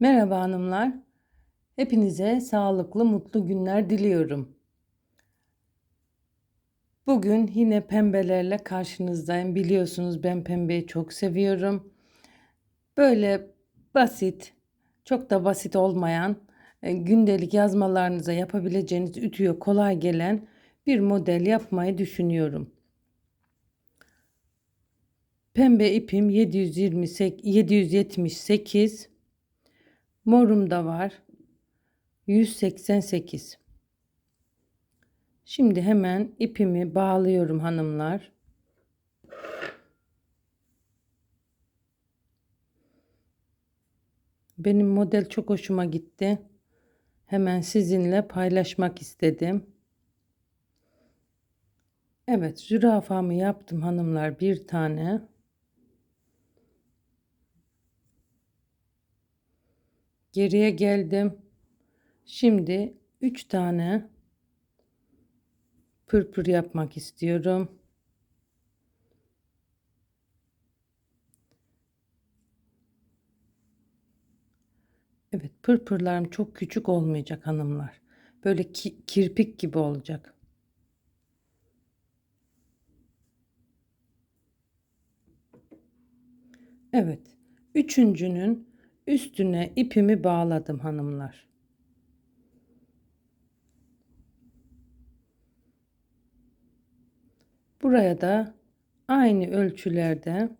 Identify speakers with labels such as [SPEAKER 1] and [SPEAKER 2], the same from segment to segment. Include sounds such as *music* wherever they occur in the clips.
[SPEAKER 1] Merhaba hanımlar. Hepinize sağlıklı, mutlu günler diliyorum. Bugün yine pembelerle karşınızdayım. Biliyorsunuz ben pembeyi çok seviyorum. Böyle basit, çok da basit olmayan, e, gündelik yazmalarınıza yapabileceğiniz ütüye kolay gelen bir model yapmayı düşünüyorum. Pembe ipim 728, 778 Morum da var. 188. Şimdi hemen ipimi bağlıyorum hanımlar. Benim model çok hoşuma gitti. Hemen sizinle paylaşmak istedim. Evet, zürafamı yaptım hanımlar bir tane. Geriye geldim. Şimdi 3 tane pırpır yapmak istiyorum. Evet pırpırlarım çok küçük olmayacak hanımlar. Böyle ki kirpik gibi olacak. Evet. Üçüncünün üstüne ipimi bağladım hanımlar. Buraya da aynı ölçülerde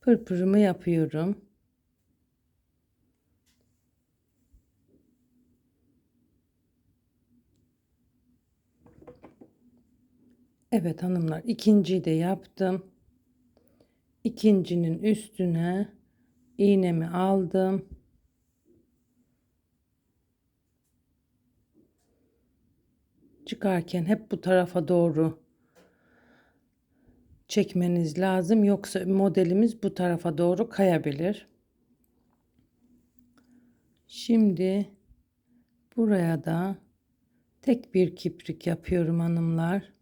[SPEAKER 1] pırpırımı yapıyorum. Evet hanımlar ikinciyi de yaptım. İkincinin üstüne iğnemi aldım. Çıkarken hep bu tarafa doğru çekmeniz lazım. Yoksa modelimiz bu tarafa doğru kayabilir. Şimdi buraya da tek bir kiprik yapıyorum hanımlar.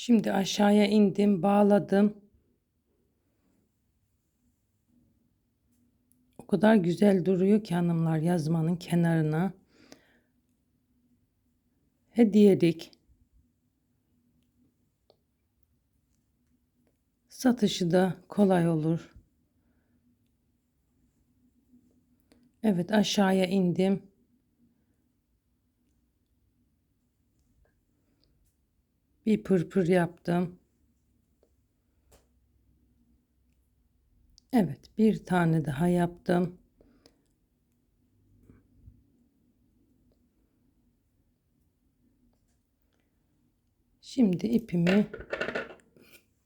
[SPEAKER 1] Şimdi aşağıya indim, bağladım. O kadar güzel duruyor ki hanımlar yazmanın kenarına. Hediyelik. Satışı da kolay olur. Evet aşağıya indim. Bir pırpır yaptım. Evet bir tane daha yaptım. Şimdi ipimi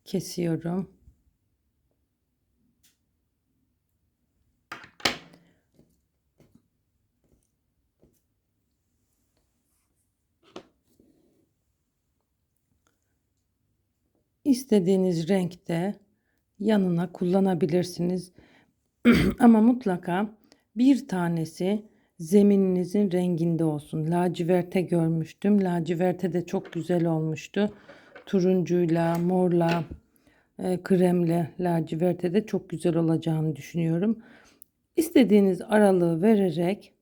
[SPEAKER 1] kesiyorum. İstediğiniz renkte yanına kullanabilirsiniz. *clears throat* Ama mutlaka bir tanesi zemininizin renginde olsun. Laciverte görmüştüm. Laciverte de çok güzel olmuştu. Turuncuyla, morla, e, kremle laciverte de çok güzel olacağını düşünüyorum. İstediğiniz aralığı vererek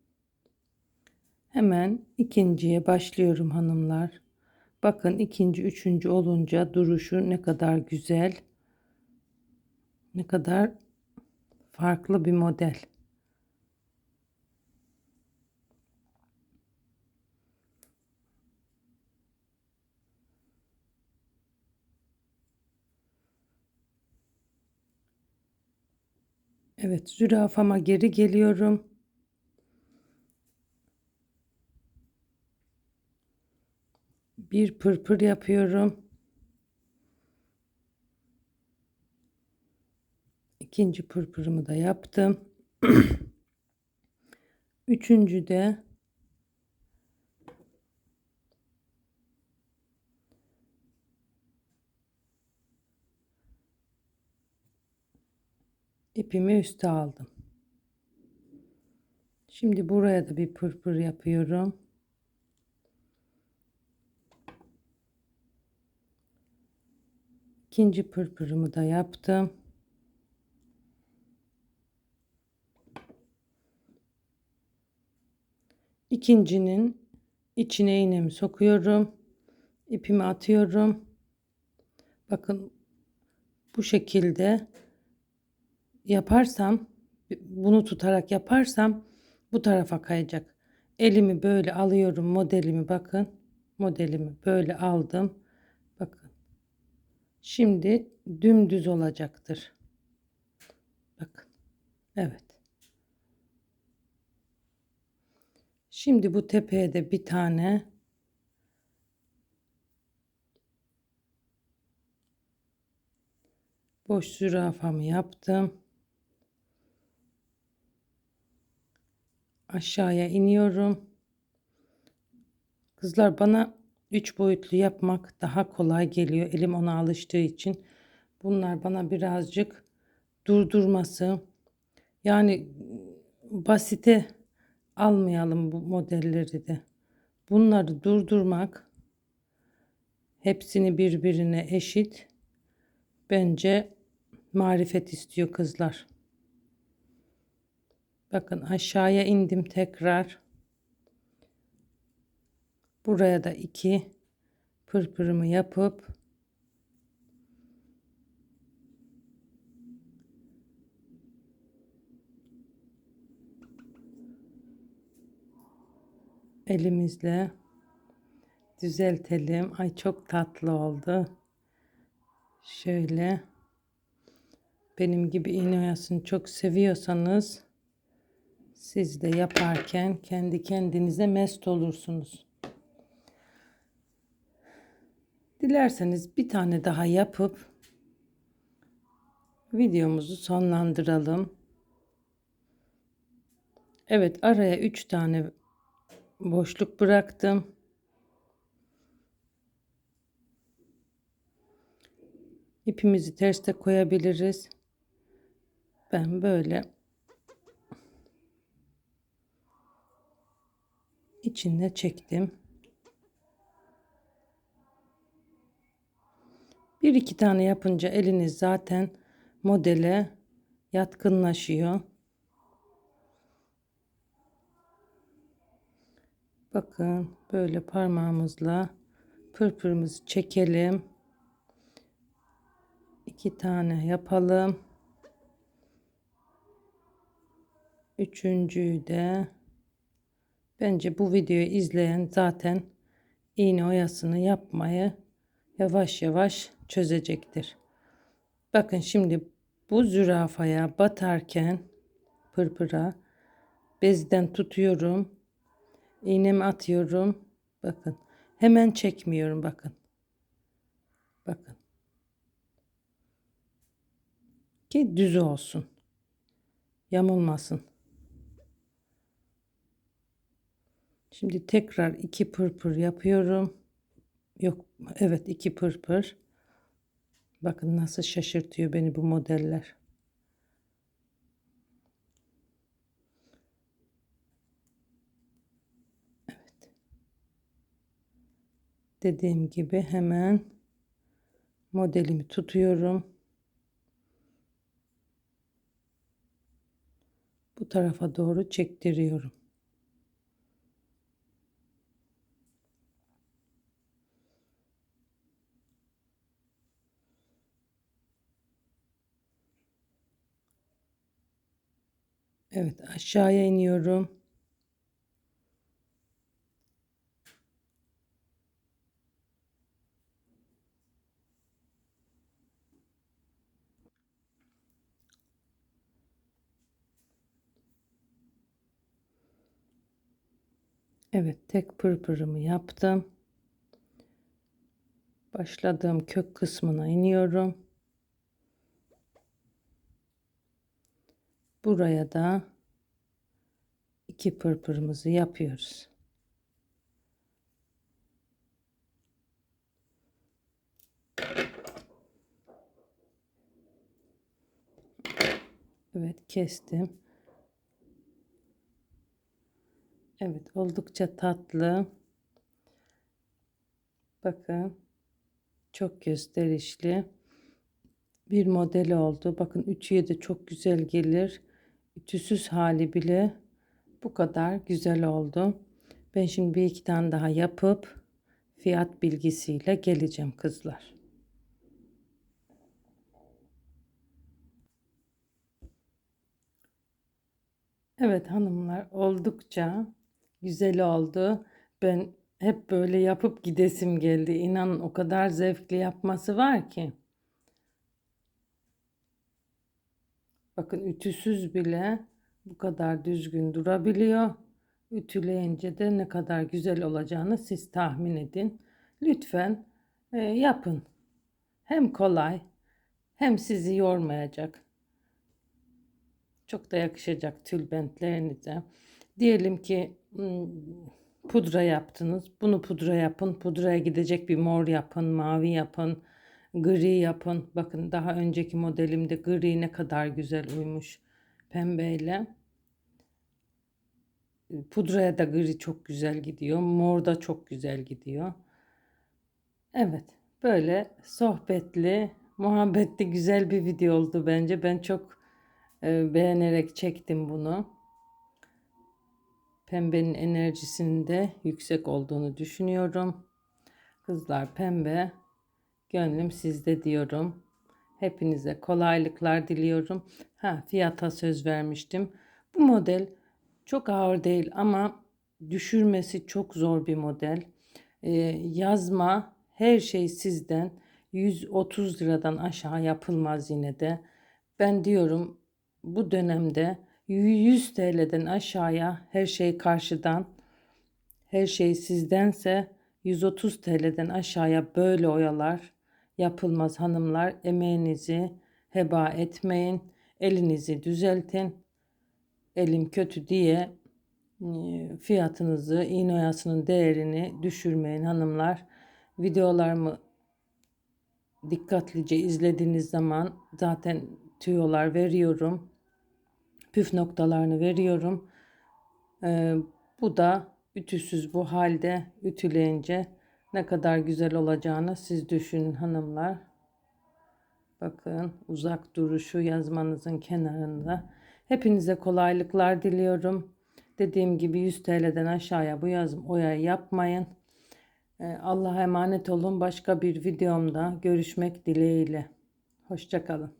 [SPEAKER 1] hemen ikinciye başlıyorum hanımlar. Bakın ikinci, üçüncü olunca duruşu ne kadar güzel. Ne kadar farklı bir model. Evet, zürafama geri geliyorum. Bir pırpır yapıyorum. İkinci pırpırımı da yaptım. *clears throat* Üçüncü de ipimi üste aldım. Şimdi buraya da bir pırpır yapıyorum. İkinci pırpırımı da yaptım. İkincinin içine iğnemi sokuyorum. İpimi atıyorum. Bakın bu şekilde yaparsam bunu tutarak yaparsam bu tarafa kayacak. Elimi böyle alıyorum modelimi bakın. Modelimi böyle aldım. Şimdi dümdüz olacaktır. Bakın. Evet. Şimdi bu tepeye de bir tane boş zürafamı yaptım. Aşağıya iniyorum. Kızlar bana üç boyutlu yapmak daha kolay geliyor. Elim ona alıştığı için. Bunlar bana birazcık durdurması. Yani basite almayalım bu modelleri de. Bunları durdurmak hepsini birbirine eşit bence marifet istiyor kızlar. Bakın aşağıya indim tekrar. Buraya da iki pırpırımı yapıp elimizle düzeltelim. Ay çok tatlı oldu. Şöyle benim gibi iğne oyasını çok seviyorsanız siz de yaparken kendi kendinize mest olursunuz. Dilerseniz bir tane daha yapıp videomuzu sonlandıralım. Evet araya 3 tane boşluk bıraktım. İpimizi terste koyabiliriz. Ben böyle içine çektim. Bir iki tane yapınca eliniz zaten modele yatkınlaşıyor. Bakın böyle parmağımızla pırpırımızı çekelim. İki tane yapalım. Üçüncüyü de bence bu videoyu izleyen zaten iğne oyasını yapmayı yavaş yavaş çözecektir. Bakın şimdi bu zürafaya batarken pırpıra bezden tutuyorum. İğnemi atıyorum. Bakın. Hemen çekmiyorum bakın. Bakın. Ki düz olsun. Yamulmasın. Şimdi tekrar iki pırpır yapıyorum. Yok evet iki pırpır. Bakın nasıl şaşırtıyor beni bu modeller. Evet. Dediğim gibi hemen modelimi tutuyorum. Bu tarafa doğru çektiriyorum. Evet aşağıya iniyorum. Evet tek pırpırımı yaptım. Başladığım kök kısmına iniyorum. Buraya da iki pırpırımızı yapıyoruz. Evet kestim. Evet oldukça tatlı. Bakın çok gösterişli bir modeli oldu. Bakın ütüye de çok güzel gelir. Ütüsüz hali bile bu kadar güzel oldu. Ben şimdi bir iki tane daha yapıp fiyat bilgisiyle geleceğim kızlar. Evet hanımlar oldukça güzel oldu. Ben hep böyle yapıp gidesim geldi. İnanın o kadar zevkli yapması var ki. Bakın ütüsüz bile bu kadar düzgün durabiliyor. Ütüleyince de ne kadar güzel olacağını siz tahmin edin. Lütfen e, yapın. Hem kolay hem sizi yormayacak. Çok da yakışacak tülbentlerinize. Diyelim ki hmm, pudra yaptınız. Bunu pudra yapın. Pudraya gidecek bir mor yapın, mavi yapın, gri yapın. Bakın daha önceki modelimde gri ne kadar güzel uymuş pembeyle. Pudraya da gri çok güzel gidiyor. Mor da çok güzel gidiyor. Evet, böyle sohbetli, muhabbetli güzel bir video oldu bence. Ben çok e, beğenerek çektim bunu. Pembenin enerjisinin de yüksek olduğunu düşünüyorum. Kızlar pembe, gönlüm sizde diyorum. Hepinize kolaylıklar diliyorum. Ha, fiyata söz vermiştim. Bu model çok ağır değil ama düşürmesi çok zor bir model. Ee, yazma her şey sizden 130 liradan aşağı yapılmaz yine de. Ben diyorum bu dönemde 100 TL'den aşağıya her şey karşıdan, her şey sizdense 130 TL'den aşağıya böyle oyalar yapılmaz hanımlar. Emeğinizi heba etmeyin. Elinizi düzeltin. Elim kötü diye e, fiyatınızı, iğne oyasının değerini düşürmeyin hanımlar. Videolarımı dikkatlice izlediğiniz zaman zaten tüyolar veriyorum. Püf noktalarını veriyorum. Ee, bu da ütüsüz bu halde ütüleyince ne kadar güzel olacağını siz düşünün hanımlar. Bakın uzak duruşu yazmanızın kenarında. Hepinize kolaylıklar diliyorum. Dediğim gibi 100 TL'den aşağıya bu yazım oya yapmayın. Ee, Allah'a emanet olun. Başka bir videomda görüşmek dileğiyle. Hoşçakalın.